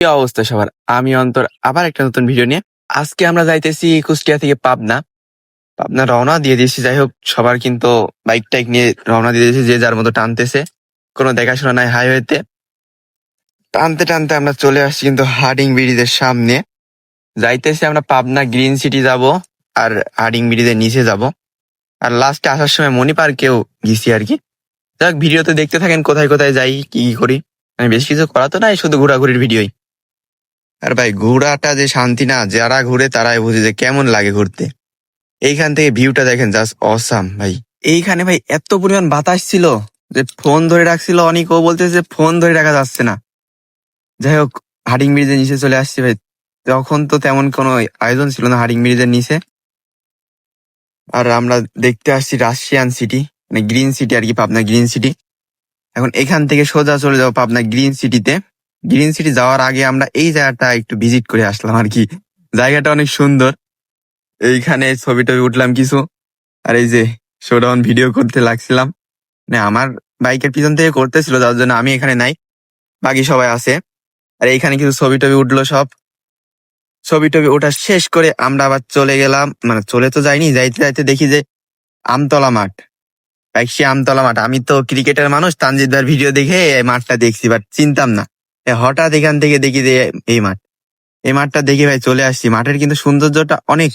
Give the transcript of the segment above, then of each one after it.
কি অবস্থা সবার? আমি অন্তর আবার একটা নতুন ভিডিও নিয়ে। আজকে আমরা যাইতেছি কুষ্টিয়া থেকে পাবনা। পাবনা রওনা দিয়ে দিয়েছি। যাই হোক, সবার কিন্তু বাইক টাইক নিয়ে রওনা দিয়ে দিয়েছি। যে যার মতো টানতেছে। কোনো দেখাশোনা নাই হাইওয়েতে টানতে টানতে আমরা চলে আসছি কিন্তু হার্ডিং ব্রিজের সামনে। যাইতেছি আমরা পাবনা গ্রিন সিটি যাব আর হার্ডিং ব্রিজের নিচে যাব। আর লাস্টে আসার সময় মনি পার্কেও গেছি আর কি। যাক ভিডিওতে দেখতে থাকেন কোথায় কোথায় যাই, কি করি। আমি বেশ কিছু করা তো নাই, শুধু ঘোরাঘুরির ভিডিওই আর ভাই ঘোরাটা যে শান্তি না, যারা ঘুরে তারাই বুঝে যে কেমন লাগে ঘুরতে। এইখান থেকে ভিউটা দেখেন জাস্ট অসাম ভাই। এইখানে ভাই, এত পরিমাণ বাতাস ছিল যে ফোন ধরে রাখছিল অনেক। ও বলতেছে যে ফোন ধরে রাখা যাচ্ছে না। যাই হোক, হাডিং ব্রিজের নিচে চলে আসছি ভাই। তখন তো তেমন কোনো আয়োজন ছিল না হাডিং ব্রিজের নিচে। আর আমরা দেখতে আসছি রাশিয়ান সিটি মানে গ্রিন সিটি আর কি, পাবনা গ্রিন সিটি এখন এখান থেকে সোজা চলে যাব পাবনা গ্রিন সিটিতে গ্রিন সিটি যাওয়ার আগে আমরা এই জায়গাটা একটু ভিজিট করে আসলাম আর কি। জায়গাটা অনেক সুন্দর। এইখানে ছবি টবি উঠলাম কিছু। আর এই যে শোডাউন ভিডিও করতে লাগছিলাম। মানে আমার বাইকের পিছন থেকে করতেছিল, যার জন্য আমি এখানে নাই। বাকি সবাই আছে। আর এইখানে কিছু ছবি টবি উঠল সব। ছবি টবি ওঠা শেষ করে আমরা আবার চলে গেলাম। মানে চলে তো যাইনি, যাইতে যাইতে দেখি যে আমতলা মাঠ। সে আমতলা মাঠ। আমি তো ক্রিকেটের মানুষ তানজিদ ভাইয়ের ভিডিও দেখে মাঠটা দেখছি বাট চিনতাম না। হঠাৎ এখান থেকে দেখি যে এই মাঠ। এই মাঠটা দেখি ভাই চলে আসছি। মাঠের কিন্তু সৌন্দর্যটা অনেক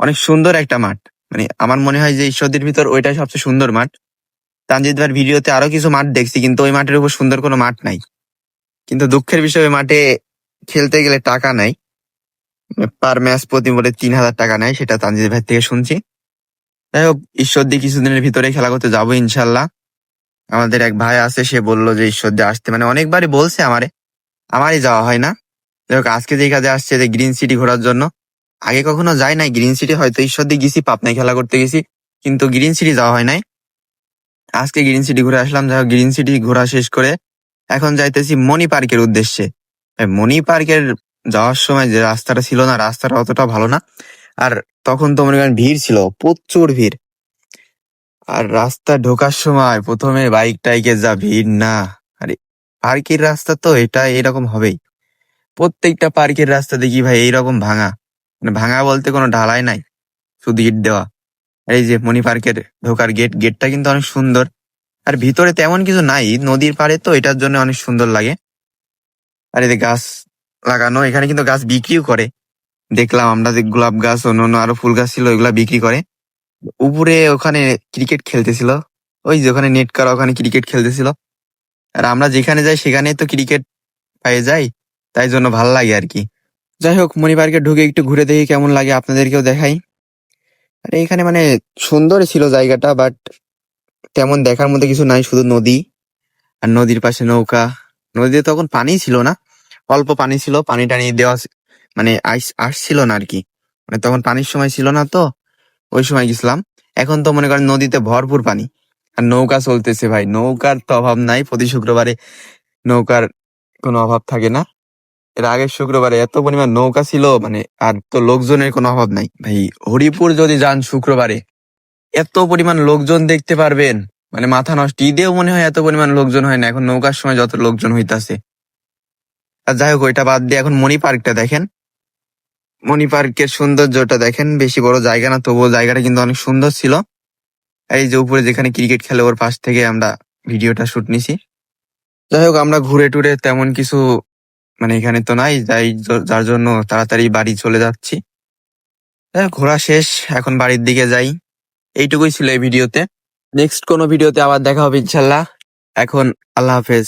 অনেক সুন্দর একটা মাঠ। মানে আমার মনে হয় যে ঈশ্বরদের ভিতর ওইটাই সবচেয়ে সুন্দর মাঠ। তানজিদ ভাইয়ের ভিডিওতে আরও কিছু মাঠ দেখছি, কিন্তু ওই মাঠের উপর সুন্দর কোনো মাঠ নাই। কিন্তু দুঃখের বিষয়, ওই মাঠে খেলতে গেলে টাকা নাই। পার ম্যাচ প্রতি বলে তিন হাজার টাকা নেয়, সেটা তানজিদ ভাই থেকে শুনছি। যাই হোক ঈশ্বর দিয়ে কিছুদিনের ভিতরে খেলা করতে যাব ইনশাল্লাহ। আমাদের এক ভাই আছে, সে বলল যে, ঈশ্বর দিয়ে আসতে। মানে অনেকবারই বলছে আমারে। আমারই যাওয়া হয় না। হোক আজকে যে কাজে আসছে, যে গ্রিন সিটি ঘোরার জন্য, আগে কখনো যাই নাই। গ্রিন সিটি হয়তো, ঈশ্বর, দিয়ে গেছি পাপনায় খেলা করতে গেছি। কিন্তু গ্রিন সিটি যাওয়া হয় নাই। আজকে গ্রিন সিটি ঘুরে আসলাম। যাই গ্রিন সিটি ঘোরা শেষ করে এখন যাইতেছি মণি পার্কের উদ্দেশ্যে। মণি পার্কের যাওয়ার সময় যে রাস্তাটা ছিল না, রাস্তাটা অতটা ভালো না। আর তখন তো মনে করেন ভিড় ছিল, প্রচুর ভিড়। আর রাস্তা ঢোকার সময় প্রথমে বাইক টাইকের যা ভিড় না। আরে, পার্কের রাস্তা তো এটা এরকম হবেই। প্রত্যেকটা পার্কের রাস্তা দেখি ভাই এইরকম ভাঙা। মানে ভাঙা বলতে কোনো ঢালাই নাই, শুধু ইট দেওয়া। এই যে মণি পার্কের ঢোকার গেট, গেটটা কিন্তু অনেক সুন্দর। আর ভিতরে তেমন কিছু নাই, নদীর পাড়ে তো এটার জন্য অনেক সুন্দর লাগে। আর যে গাছ লাগানো, এখানে কিন্তু গাছ বিক্রিও করে। দেখলাম আমরা যে গোলাপ গাছ অন্য অন্য আরও ফুল গাছ ছিল, ওইগুলা বিক্রি করে। উপরে ওখানে ক্রিকেট খেলতেছিল। ওই যে ওখানে নেট করা, ওখানে ক্রিকেট খেলতেছিল। আর আমরা যেখানে যাই, সেখানে তো ক্রিকেট পেয়ে যাই, তাই জন্য ভালো লাগে আর কি। যাই হোক মণি পার্কে ঢুকে একটু ঘুরে দেখি কেমন লাগে, আপনাদেরকেও দেখাই। আর এখানে মানে সুন্দর ছিল জায়গাটা বাট তেমন দেখার মধ্যে কিছু নাই, শুধু নদী। আর নদীর পাশে নৌকা। নদীতে তখন পানি ছিল না, অল্প পানি ছিল পানি টানি দেওয়া মানে আসছিল না আর কি। মানে তখন পানির সময় ছিল না তো ওই সময় গেছিলাম। এখন তো মনে করেন নদীতে ভরপুর পানি। আর নৌকা চলতেছে ভাই। নৌকার তো অভাব নাই। প্রতি শুক্রবারে নৌকার কোনো অভাব থাকে না। এর আগের শুক্রবারে এত পরিমাণ নৌকা ছিল মানে আর তো লোকজনের কোনো অভাব নাই। ভাই, হরিপুর যদি যান শুক্রবারে, এত পরিমাণ লোকজন দেখতে পারবেন। মানে মাথা নষ্ট। ঈদেও মনে হয় এত পরিমাণ লোকজন হয় না। এখন নৌকার সময় যত লোকজন হইতাছে। আর যাই হোক, ওইটা বাদ দিয়ে এখন মণি পার্কটা দেখেন। মণি পার্কের সৌন্দর্যটা দেখেন, বেশি বড় জায়গা না, তবুও জায়গাটা কিন্তু অনেক সুন্দর ছিল। এই যে উপরে যেখানে ক্রিকেট খেলে ওর পাশ থেকে আমরা ভিডিওটা শুট নিছি। যাই হোক, আমরা ঘুরে টুরে তেমন কিছু মানে এখানে তো নাই, যাই যার জন্য তাড়াতাড়ি বাড়ি চলে যাচ্ছি। ঘোরা শেষ, এখন বাড়ির দিকে যাই। এইটুকুই ছিল এই ভিডিওতে। নেক্সট কোনো ভিডিওতে আবার দেখা হবে ইনশাল্লাহ। এখন আল্লাহ হাফেজ।